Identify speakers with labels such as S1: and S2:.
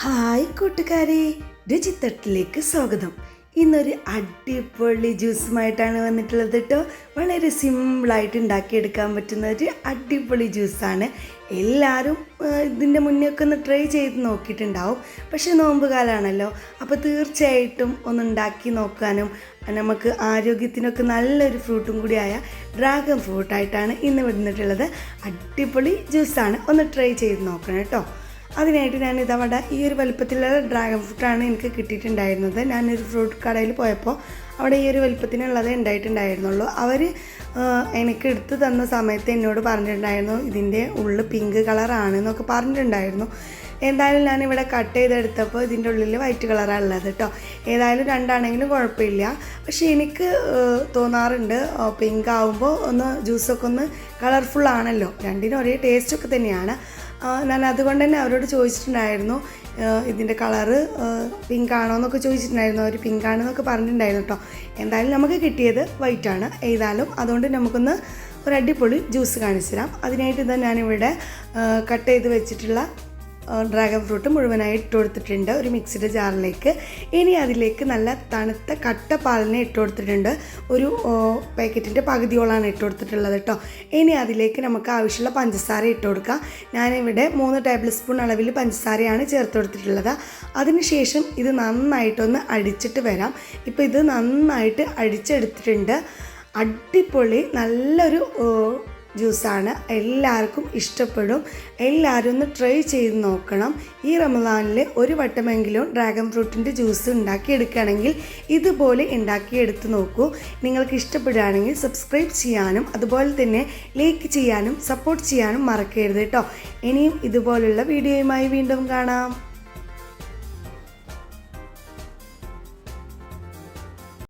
S1: Hi കൂട്ടുകാരെ രുചിത്തട്ടിലേക്ക് സ്വാഗതം. ഇന്നൊരു അടിപൊളി ജ്യൂസുമായിട്ടാണ് വന്നിട്ടുള്ളത് കേട്ടോ വളരെ സിമ്പിളായിട്ട് ഉണ്ടാക്കിയെടുക്കാൻ പറ്റുന്ന ഒരു അടിപൊളി ജ്യൂസാണ്. എല്ലാവരും ഇതിന്റെ മുന്നേ ഒക്കെ ഒന്ന് ട്രൈ ചെയ്ത് നോക്കിയിട്ടുണ്ടാവും. പക്ഷേ നോമ്പ് കാലമാണല്ലോ അപ്പോൾ തീർച്ചയായിട്ടും ഒന്ന് ഉണ്ടാക്കി നോക്കാനും നമുക്ക് ആരോഗ്യത്തിനൊക്കെ നല്ലൊരു ഫ്രൂട്ടും കൂടിയായ ഡ്രാഗൺ ഫ്രൂട്ടായിട്ടാണ് ഇന്ന് വന്നിട്ടുള്ളത്. അടിപൊളി ജ്യൂസാണ്. ഒന്ന് ട്രൈ ചെയ്ത് നോക്കണം കേട്ടോ അതിനായിട്ട് ഞാൻ ഇതവിടെ ഈ ഒരു വലുപ്പത്തിലുള്ള ഡ്രാഗൺ ഫ്രൂട്ടാണ് എനിക്ക് കിട്ടിയിട്ടുണ്ടായിരുന്നത്. ഞാനൊരു ഫ്രൂട്ട് കടയിൽ പോയപ്പോൾ അവിടെ ഈ ഒരു വലുപ്പത്തിനുള്ളതേ ഉണ്ടായിട്ടുണ്ടായിരുന്നുള്ളൂ. അവർ എനിക്ക് എടുത്തു തന്ന സമയത്ത് എന്നോട് പറഞ്ഞിട്ടുണ്ടായിരുന്നു ഇതിന്റെ ഉള്ളിൽ പിങ്ക് കളറാണ് എന്നൊക്കെ പറഞ്ഞിട്ടുണ്ടായിരുന്നു. എന്തായാലും ഞാൻ ഇവിടെ കട്ട് ചെയ്തെടുത്തപ്പോൾ ഇതിന്റെ ഉള്ളിൽ വൈറ്റ് കളറാണ് ഉള്ളത് കേട്ടോ ഏതായാലും രണ്ടാണെങ്കിലും കുഴപ്പമില്ല. പക്ഷേ എനിക്ക് തോന്നാറുണ്ട് പിങ്ക് ആവുമ്പോൾ ഒന്ന് ജ്യൂസൊക്കെ ഒന്ന് കളർഫുൾ ആണല്ലോ. രണ്ടിനും ഒരേ ടേസ്റ്റൊക്കെ തന്നെയാണ്. ഞാൻ അതുകൊണ്ട് തന്നെ അവരോട് ചോദിച്ചിട്ടുണ്ടായിരുന്നു ഇതിന്റെ കളറ് പിങ്ക് ആണോ എന്നൊക്കെ ചോദിച്ചിട്ടുണ്ടായിരുന്നു. അവർ പിങ്ക് ആണെന്നൊക്കെ പറഞ്ഞിട്ടുണ്ടായിരുന്നു കേട്ടോ എന്തായാലും നമുക്ക് കിട്ടിയത് വൈറ്റ് ആണ്. ഏതായാലും അതുകൊണ്ട് നമുക്കൊന്ന് ഒരു അടിപൊളി ജ്യൂസ് കാണിച്ചു തരാം. അതിനായിട്ട് ഇതാ ഞാനിവിടെ കട്ട് ചെയ്ത് വെച്ചിട്ടുള്ള ഡ്രാഗൺ ഫ്രൂട്ട് മുഴുവനായി ഇട്ട് കൊടുത്തിട്ടുണ്ട് ഒരു മിക്സിയുടെ ജാറിലേക്ക് ഇനി അതിലേക്ക് നല്ല തണുത്ത കട്ട പാലിനെ ഇട്ട് കൊടുത്തിട്ടുണ്ട്. ഒരു പാക്കറ്റിന്റെ പകുതിയോളാണ് ഇട്ട് കൊടുത്തിട്ടുള്ളത് കേട്ടോ ഇനി അതിലേക്ക് നമുക്ക് ആവശ്യമുള്ള പഞ്ചസാര ഇട്ട് കൊടുക്കാം. ഞാനിവിടെ മൂന്ന് ടേബിൾ സ്പൂൺ അളവിൽ പഞ്ചസാരയാണ് ചേർത്ത് കൊടുത്തിട്ടുള്ളത്. അതിനുശേഷം ഇത് നന്നായിട്ടൊന്ന് അടിച്ചിട്ട് വരാം. ഇപ്പോൾ ഇത് നന്നായിട്ട് അടിച്ചെടുത്തിട്ടുണ്ട്. അടിപൊളി നല്ലൊരു ജ്യൂസാണ്. എല്ലാവർക്കും ഇഷ്ടപ്പെടും. എല്ലാവരും ഒന്ന് ട്രൈ ചെയ്ത് നോക്കണം. ഈ റമദാനിൽ ഒരു വട്ടമെങ്കിലും ഡ്രാഗൺ ഫ്രൂട്ടിന്റെ ജ്യൂസ് ഉണ്ടാക്കിയെടുക്കുകയാണെങ്കിൽ ഇതുപോലെ ഉണ്ടാക്കിയെടുത്ത് നോക്കൂ. നിങ്ങൾക്ക് ഇഷ്ടപ്പെടുകയാണെങ്കിൽ സബ്സ്ക്രൈബ് ചെയ്യാനും അതുപോലെ തന്നെ ലൈക്ക് ചെയ്യാനും സപ്പോർട്ട് ചെയ്യാനും മറക്കരുത് കേട്ടോ. ഇനിയും ഇതുപോലുള്ള വീഡിയോയുമായി വീണ്ടും കാണാം.